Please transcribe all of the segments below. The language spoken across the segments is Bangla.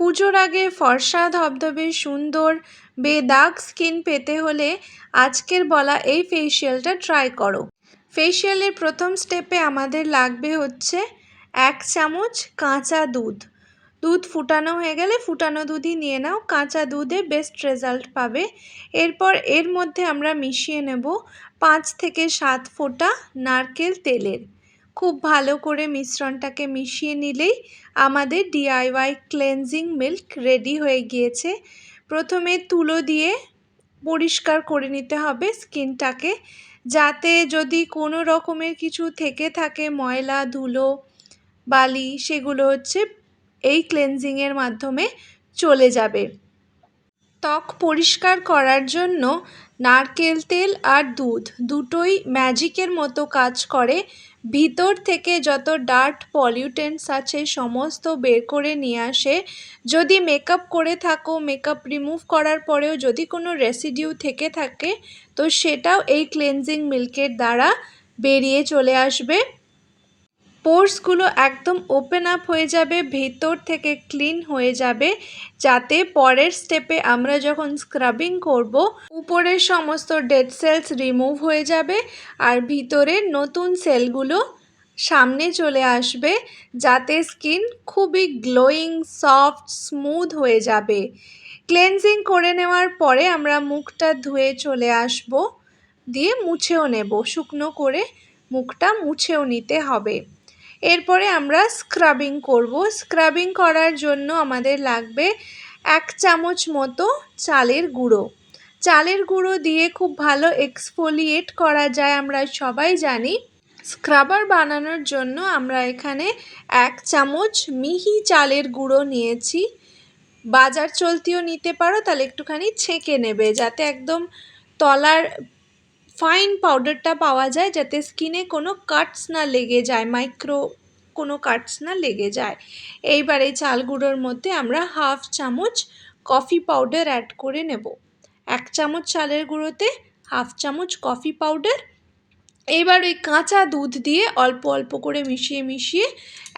পুজোর আগে ফর্সা, ধবধবে, সুন্দর, বেদাগ স্কিন পেতে হলে আজকের বলা এই ফেসিয়ালটা ট্রাই করো। ফেসিয়ালের প্রথম স্টেপে আমাদের লাগবে হচ্ছে এক চামচ কাঁচা দুধ। দুধ ফুটানো হয়ে গেলে ফুটানো দুধই নিয়ে নাও, কাঁচা দুধে বেস্ট রেজাল্ট পাবে। এরপর এর মধ্যে আমরা মিশিয়ে নেব পাঁচ থেকে সাত ফোঁটা নারকেল তেলের। খুব ভালো করে মিশ্রণটাকে মিশিয়ে নিলেই আমাদের ডিআইওয়াই ক্লেনজিং মিল্ক রেডি হয়ে গিয়েছে। প্রথমে তুলো দিয়ে পরিষ্কার করে নিতে হবে স্কিনটাকে, যাতে যদি কোনো রকমের কিছু থেকে থাকে ময়লা, ধুলো, বালি, সেগুলো হচ্ছে এই ক্লেনজিংয়ের মাধ্যমে চলে যাবে। ত্বক পরিষ্কার করার জন্য নারকেল তেল আর দুধ দুটোই ম্যাজিকের মতো কাজ করে। ভিতর থেকে যত ডার্ট পলিউটেন্টস আছে সমস্ত বের করে নিয়ে আসে। যদি মেকআপ করে থাকো, মেকআপ রিমুভ করার পরেও যদি কোনো রেসিডিউ থেকে থাকে, তো সেটাও এই ক্লেনজিং মিল্কের দ্বারা বেরিয়ে চলে আসবে। পোর্সগুলো একদম ওপেন আপ হয়ে যাবে, ভেতর থেকে ক্লিন হয়ে যাবে, যাতে পরের স্টেপে আমরা যখন স্ক্রাবিং করব, উপরের সমস্ত ডেড সেলস রিমুভ হয়ে যাবে আর ভিতরের নতুন সেলগুলো সামনে চলে আসবে, যাতে স্কিন খুবই গ্লোয়িং, সফট, স্মুথ হয়ে যাবে। ক্লেনজিং করে নেওয়ার পরে আমরা মুখটা ধুয়ে চলে আসব, দিয়ে মুছেও নেব। শুকনো করে মুখটা মুছেও নিতে হবে। এরপরে আমরা স্ক্রাবিং করব। স্ক্রাবিং করার জন্য আমাদের লাগবে এক চামচ মতো চালের গুঁড়ো। চালের গুঁড়ো দিয়ে খুব ভালো এক্সফোলিয়েট করা যায়, আমরা সবাই জানি। স্ক্রাবার বানানোর জন্য আমরা এখানে এক চামচ মিহি চালের গুঁড়ো নিয়েছি। বাজার চলতিও নিতে পারো, তাহলে একটুখানি ছেঁকে নেবে, যাতে একদম তলার ফাইন পাউডারটা পাওয়া যায় যাতে স্কিনে কোনো কাটস না লেগে যায় মাইক্রো কোনো কাটস না লেগে যায়। এইবার এই চাল গুঁড়োর মধ্যে আমরা হাফ চামচ কফি পাউডার অ্যাড করে নেব। এক চামচ চালের গুঁড়োতে হাফ চামচ কফি পাউডার এইবার ওই কাঁচা দুধ দিয়ে অল্প অল্প করে মিশিয়ে মিশিয়ে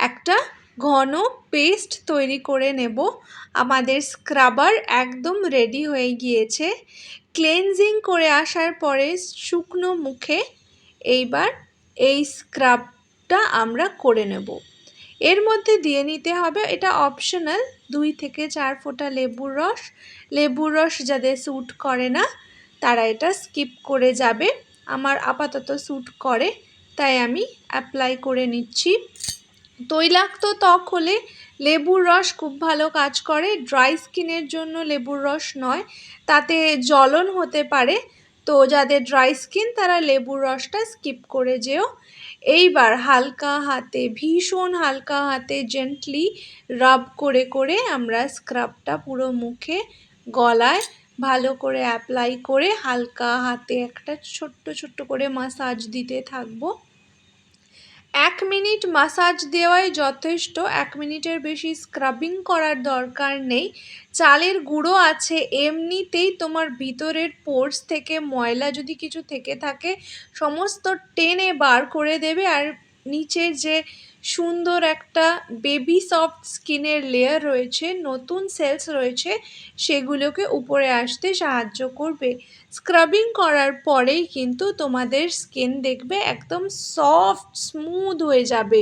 একটা ঘন পেস্ট তৈরি করে নেব। আমাদের স্ক্রাবার একদম রেডি হয়ে গিয়েছে। ক্লেনজিং করে আসার পরে শুকনো মুখে এইবার এই স্ক্রাবটা আমরা করে নেব। এর মধ্যে দিয়ে নিতে হবে এটা অপশনাল, দুই থেকে চার ফোঁটা লেবুর রস। লেবুর রস যাদের স্যুট করে না, তারা এটা স্কিপ করে যাবে। আমার আপাতত স্যুট করে, তাই আমি অ্যাপ্লাই করে নিচ্ছি। তৈলাক্ত ত্বক হলে লেবুর রস খুব ভালো কাজ করে। ড্রাই স্কিনের জন্য লেবুর রস নয়, তাতে জ্বলন হতে পারে। তো যাদের ড্রাই স্কিন, তারা লেবুর রসটা স্কিপ করে যেও। এইবার হালকা হাতে, ভীষণ হালকা হাতে জেন্টলি রাব করে করে আমরা স্ক্রাবটা পুরো মুখে, গলায় ভালো করে অ্যাপ্লাই করে হালকা হাতে একটা ছোট্ট ছোট্ট করে মাসাজ দিতে থাকব। এক মিনিট মাসাজ দেওয়াই যথেষ্ট। এক মিনিটের বেশি স্ক্রাবিং করার দরকার নেই। চালের গুঁড়ো আছে, এমনিতেই তোমার ভিতরের পোর্স থেকে ময়লা যদি কিছু থেকে থাকে, সমস্ত টেনে বার করে দেবে। আর নিচের যে সুন্দর একটা বেবি সফট স্কিনের লেয়ার রয়েছে, নতুন সেলস রয়েছে, সেগুলোকে উপরে আসতে সাহায্য করবে। স্ক্রাবিং করার পরেই কিন্তু তোমাদের স্কিন দেখবে একদম সফট স্মুথ হয়ে যাবে।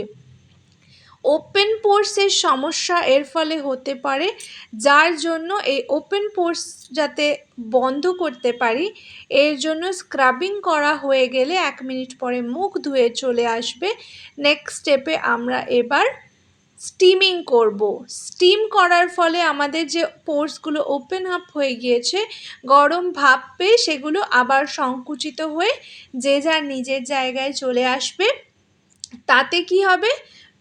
ওপেন পোর্সের সমস্যা এর ফলে হতে পারে, যার জন্য এই ওপেন পোর্স যাতে বন্ধ করতে পারি, এর জন্য স্ক্রাবিং করা হয়ে গেলে এক মিনিট পরে মুখ ধুয়ে চলে আসবে। নেক্সট স্টেপে আমরা এবার স্টিমিং করব। স্টিম করার ফলে আমাদের যে পোর্সগুলো ওপেন আপ হয়ে গিয়েছে, গরম ভাপ পেয়ে সেগুলো আবার সংকুচিত হয়ে যে যার নিজের জায়গায় চলে আসবে, তাতে কি হবে?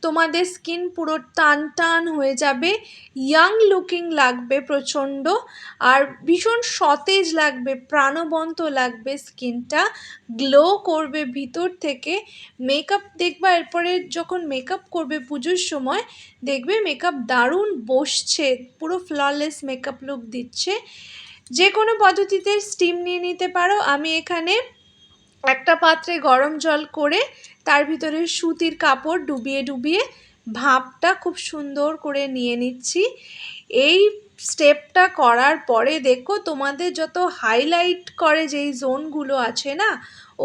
তোমাদের স্কিন পুরো টান টান হয়ে যাবে ইয়াং লুকিং লাগবে প্রচণ্ড, আর ভীষণ সতেজ লাগবে, প্রাণবন্ত লাগবে স্কিনটা গ্লো করবে ভিতর থেকে মেকআপ দেখবা এরপরে যখন মেকআপ করবে পুজোর সময়, দেখবে মেকআপ দারুণ বসছে, পুরো ফ্ললেস মেকআপ লুক দিচ্ছে। যে কোনো পদ্ধতিতে স্টিম নিয়ে নিতে পারো, আমি এখানে একটা পাত্রে গরম জল করে তার ভিতরে সুতির কাপড় ডুবিয়ে ডুবিয়ে ভাপটা খুব সুন্দর করে নিয়ে নিচ্ছি। এই স্টেপটা করার পরে দেখো তোমাদের যত হাইলাইট করে যেই জোনগুলো আছে না,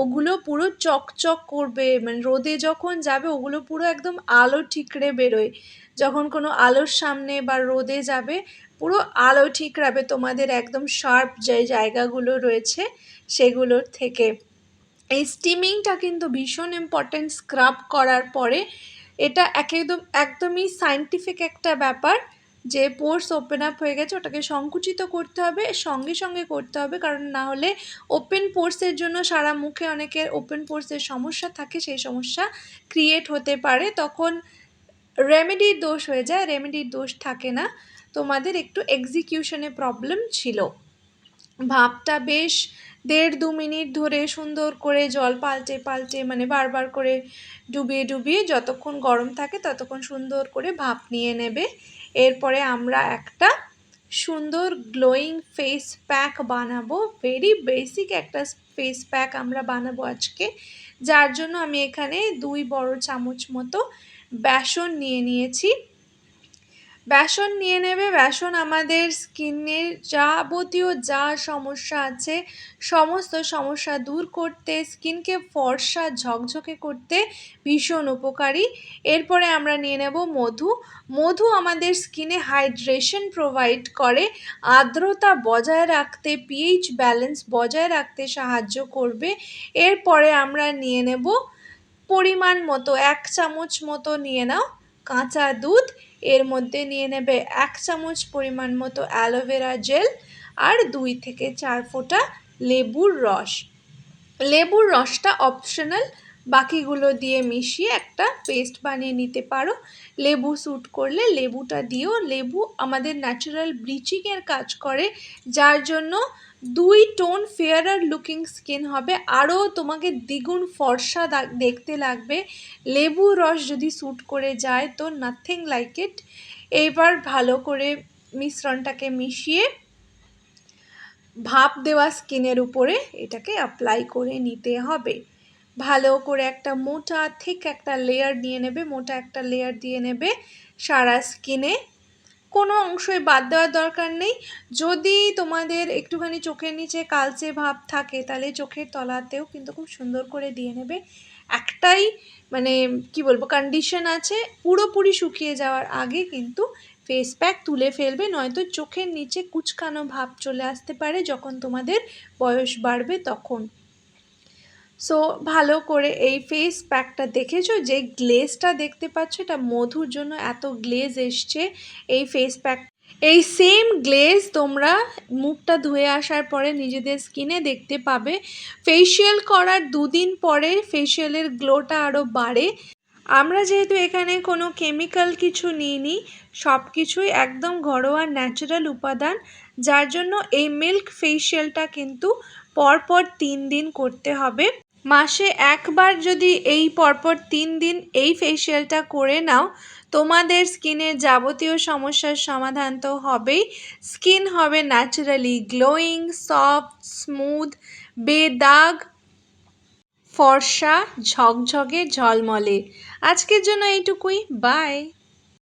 ওগুলো পুরো চকচক করবে। মানে রোদে যখন যাবে, ওগুলো পুরো একদম আলো ঠিকরে বেরোয়। যখন কোনো আলোর সামনে বা রোদে যাবে, পুরো আলো ঠিকরাবে। তোমাদের একদম শার্প যে জায়গাগুলো রয়েছে, সেগুলোর থেকে। এই স্টিমিংটা কিন্তু ভীষণ ইম্পর্ট্যান্ট স্ক্রাব করার পরে এটা একদম, একদমই সায়েন্টিফিক একটা ব্যাপার যে পোর্স ওপেন আপ হয়ে গেছে, ওটাকে সংকুচিত করতে হবে, সঙ্গে সঙ্গে করতে হবে, কারণ না হলে ওপেন পোর্সের জন্য সারা মুখে অনেকের ওপেন পোর্সের সমস্যা থাকে, সেই সমস্যা ক্রিয়েট হতে পারে। তখন রেমেডির দোষ হয়ে যায় রেমেডির দোষ থাকে না। তোমাদের একটু এক্সিকিউশনে প্রবলেম ছিল। ভাবটা বেশ দেড় দু মিনিট ধরে সুন্দর করে জল পাল্টে পাল্টে মানে বারবার করে ডুবিয়ে ডুবিয়ে যতক্ষণ গরম থাকে ততক্ষণ সুন্দর করে ভাপ নিয়ে নেবে। এরপরে আমরা একটা সুন্দর গ্লোয়িং ফেস প্যাক বানাবো। ভেরি বেসিক একটা ফেস প্যাক আমরা বানাবো আজকে। যার জন্য আমি এখানে দুই বড় চামচ মতো বেসন নিয়ে নিয়েছি। বেসন নিয়ে নেবে। বেসন আমাদের স্কিনের যাবতীয় যা সমস্যা আছে, সমস্ত সমস্যা দূর করতে, স্কিনকে ফর্সা, ঝকঝকে করতে ভীষণ উপকারী। এরপরে আমরা নিয়ে নেব মধু। মধু আমাদের স্কিনে হাইড্রেশন প্রোভাইড করে, আর্দ্রতা বজায় রাখতে পিএইচ ব্যালেন্স বজায় রাখতে সাহায্য করবে। এরপরে আমরা নিয়ে নেব পরিমাণ মতো, এক চামচ মতো নিয়ে নাও কাঁচা দুধ। এর মধ্যে নিয়ে নেবে এক চামচ পরিমাণ মতো অ্যালোভেরা জেল আর দুই থেকে চার ফোঁটা লেবুর রস। লেবুর রসটা অপশনাল বাকিগুলো দিয়ে মিশিয়ে একটা পেস্ট বানিয়ে নিতে পারো। লেবু স্যুট করলে লেবুটা দিও। লেবু আমাদের ন্যাচারাল ব্লিচিংয়ের কাজ করে, যার জন্য দুই টোন ফেয়ারার লুকিং স্কিন হবে। আরও তোমাকে দ্বিগুণ ফর্সা দেখতে লাগবে। লেবু রস যদি স্যুট করে যায় তো নাথিং লাইক ইট এবার ভালো করে মিশ্রণটাকে মিশিয়ে ভাপ দেওয়া স্কিনের উপরে এটাকে অ্যাপ্লাই করে নিতে হবে। ভালো করে একটা মোটা ঠিক একটা লেয়ার নিয়ে নেবে। মোটা একটা লেয়ার দিয়ে নেবে সারা স্কিনে। কোনো অংশই বাদ দেওয়ার দরকার নেই। যদি তোমাদের একটুখানি চোখের নিচে কালচে ভাব থাকে, তাহলে চোখের তলাতেও কিন্তু খুব সুন্দর করে দিয়ে নেবে। একটাই মানে কি বলব কন্ডিশন আছে, পুরোপুরি শুকিয়ে যাওয়ার আগে কিন্তু ফেস প্যাক তুলে ফেলবে, নয়তো চোখের নিচে কুচকানো ভাব চলে আসতে পারে যখন তোমাদের বয়স বাড়বে তখন। সো ভালো করে এই ফেস প্যাকটা দেখেছ? যে গ্লেজটা দেখতে পাচ্ছ, এটা মধুর জন্য এত গ্লেজ এসছে এই ফেস প্যাক এই সেম গ্লেজ তোমরা মুখটা ধুয়ে আসার পরে নিজেদের স্কিনে দেখতে পাবে। ফেসিয়াল করার দুদিন পরে ফেসিয়ালের গ্লোটা আরও বাড়ে। আমরা যেহেতু এখানে কোনো কেমিক্যাল কিছু নিইনি সব কিছুই একদম ঘরোয়া ন্যাচারাল উপাদান, যার জন্য এই মিল্ক ফেসিয়ালটা কিন্তু পরপর তিন দিন করতে হবে। মাসে একবার যদি এই পরপর তিন দিন এই ফেসিয়ালটা করে নাও, তোমাদের স্কিনের যাবতীয় সমস্যার সমাধান তো হবেই। স্কিন হবে ন্যাচারালি গ্লোয়িং সফট স্মুথ বেদাগ, ফর্সা, ঝকঝকে, ঝলমলে। আজকের জন্য এইটুকুই। বাই